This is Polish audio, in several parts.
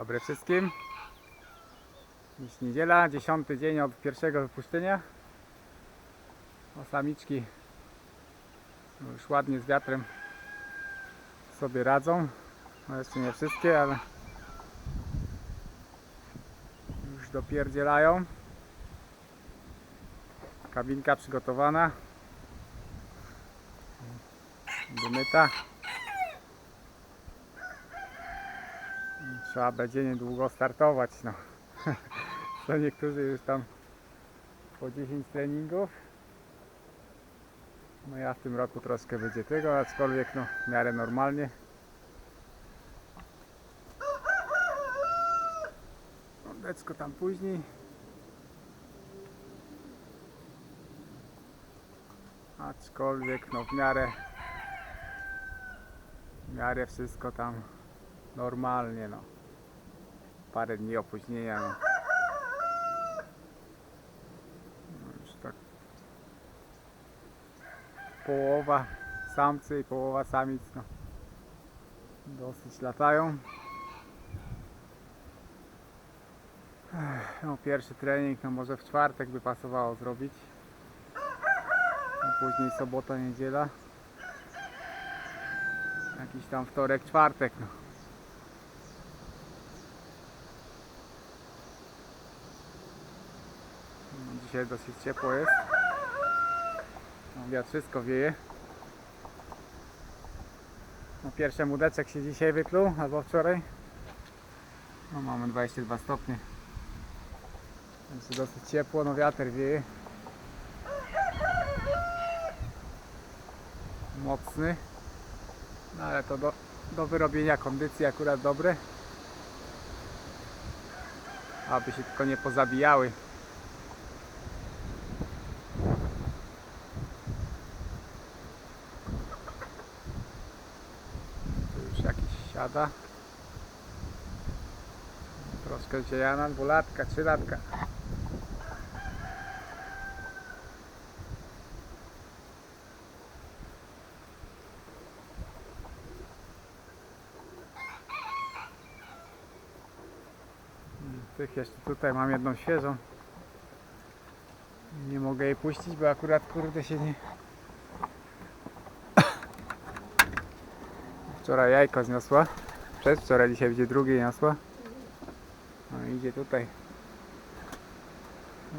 Dobry wszystkim. Dziś niedziela, dziesiąty dzień od pierwszego wypuszczenia. O samiczki już ładnie z wiatrem sobie radzą. No jeszcze nie wszystkie, ale już dopierdzielają. Kabinka przygotowana. Wymyta. Trzeba będzie niedługo startować. No. To niektórzy już tam po 10 treningów. No ja w tym roku troszkę będzie tego, aczkolwiek no w miarę normalnie. Ondeczko tam później. Aczkolwiek no w miarę w miarę wszystko tam normalnie no. Parę dni opóźnienia no. Tak połowa samcy i połowa samic no. Dosyć latają. No pierwszy trening no może w czwartek by pasowało zrobić. No później sobota, niedziela. Jakiś tam wtorek, czwartek no. No, Dzisiaj dosyć ciepło jest. No, wiatr wszystko wieje. No, pierwszy mudeczek się dzisiaj wykluł, albo wczoraj. No, mamy 22 stopnie. Jest dosyć ciepło, no wiatr wieje. Mocny. No ale to do, do wyrobienia kondycji akurat dobre. Aby się tylko nie pozabijały. Tu już siada. Troszkę ziejana, dwulatka, trzylatka. Tych jeszcze tutaj mam jedną świeżą. Nie mogę jej puścić, bo akurat kurde się nie... Wczoraj jajko zniosła. Przedwczoraj, dzisiaj będzie drugie niosła. No idzie tutaj.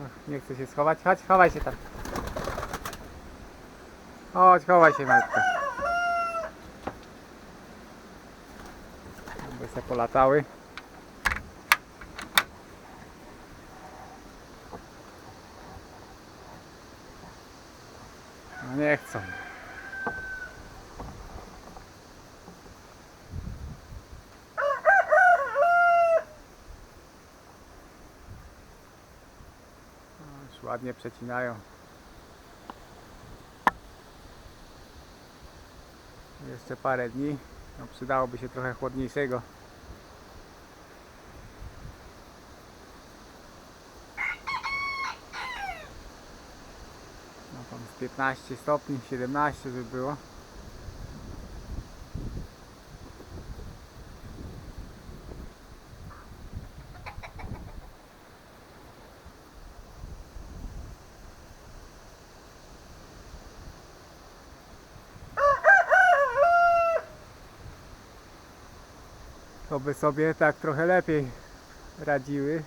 Ach, nie chce się schować. Chodź, chowaj się tam. Chodź, chowaj się matka. By se polatały. No nie chcą. Ładnie przecinają. Jeszcze parę dni. No, przydałoby się trochę chłodniejszego. No tam z 15 stopni, 17 by było. To by sobie tak trochę lepiej radziły.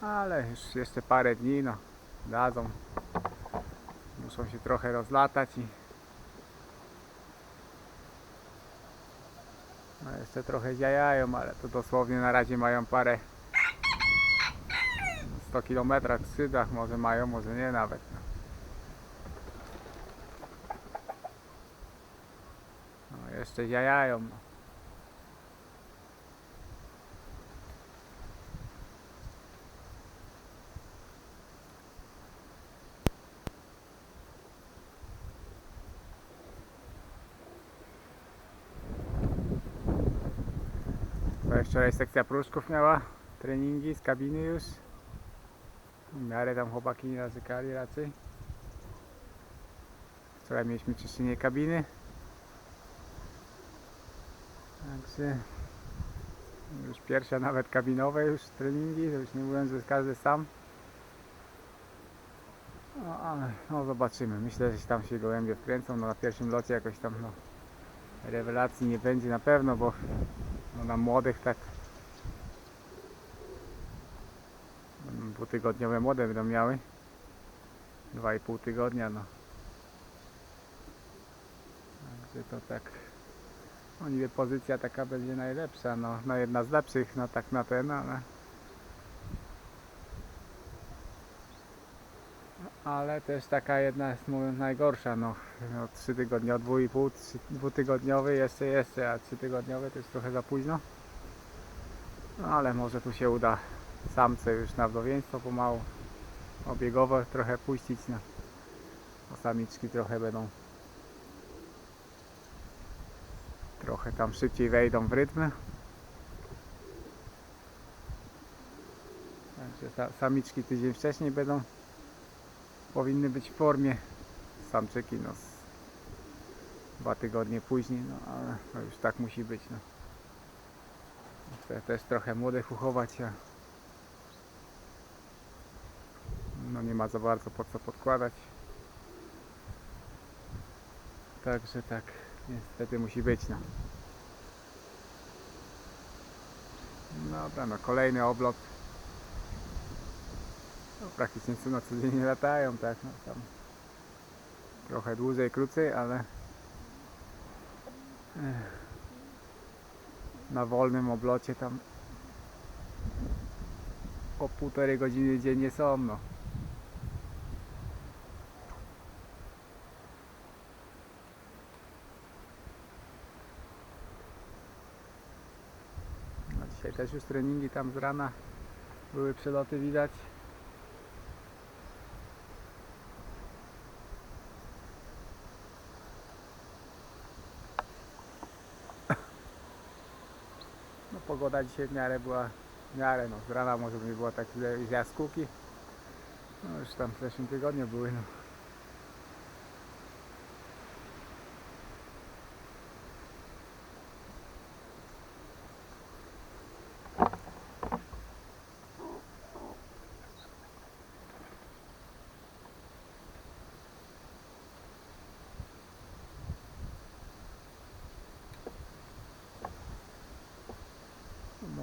Ale już jeszcze parę dni, no dadzą. Muszą się trochę rozlatać i no jeszcze trochę ziajają, ale to dosłownie na razie mają parę 100 km w skrzydłach może mają, może nie nawet. No. No, jeszcze. Bo wczoraj sekcja pruszków miała treningi z kabiny już. W miarę tam chłopaki nie narzekali raczej. Wczoraj mieliśmy czyszczenie kabiny. Także Już pierwsze nawet kabinowe już treningi, już nie mówiąc, że każdy sam. No ale no zobaczymy. Myślę, że tam się gołębie wkręcą. No, na pierwszym locie jakoś tam no, rewelacji nie będzie na pewno, bo no, na młodych tak dwutygodniowe młode będą miały. Dwa i pół tygodnia, no. Także to tak. No niby pozycja taka będzie najlepsza, no, no jedna z lepszych, no tak na ten, ale... Ale też taka jedna jest mówiąc najgorsza, no, no 3 tygodnie, od 2,5, trzy- dwutygodniowy jeszcze, jeszcze, a 3 tygodniowy to jest trochę za późno. No ale może tu się uda samce już na wdowieństwo pomału, obiegowo trochę puścić, no. A samiczki trochę będą trochę tam szybciej wejdą w rytm. Także sa- samiczki tydzień wcześniej będą powinny być w formie. Samczyki no dwa tygodnie później, no ale no już tak musi być. No. Chcę też trochę młodych uchować, a no nie ma za bardzo po co podkładać. Także tak, niestety musi być. No. Dobra, no kolejny oblot. No, praktycznie co na codziennie latają, tak, no tam trochę dłużej, krócej, ale na wolnym oblocie tam po półtorej godziny dziennie są, no. No dzisiaj też już treningi tam z rana były przeloty widać. No pogoda dzisiaj w miarę była w miarę no z rana może nie było tak źle z jaskółki. No już tam w zeszłym tygodniu były no.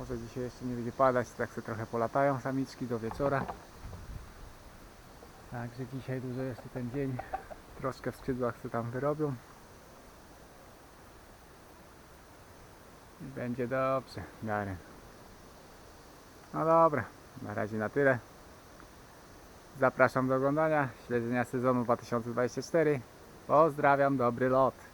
Może dzisiaj jeszcze nie będzie padać, tak sobie trochę polatają samiczki do wieczora. Także dzisiaj dużo jeszcze ten dzień. Troszkę w skrzydłach sobie tam wyrobią. I będzie dobrze, miarę. No dobra, na razie na tyle. Zapraszam do oglądania, śledzenia sezonu 2024. Pozdrawiam, dobry lot.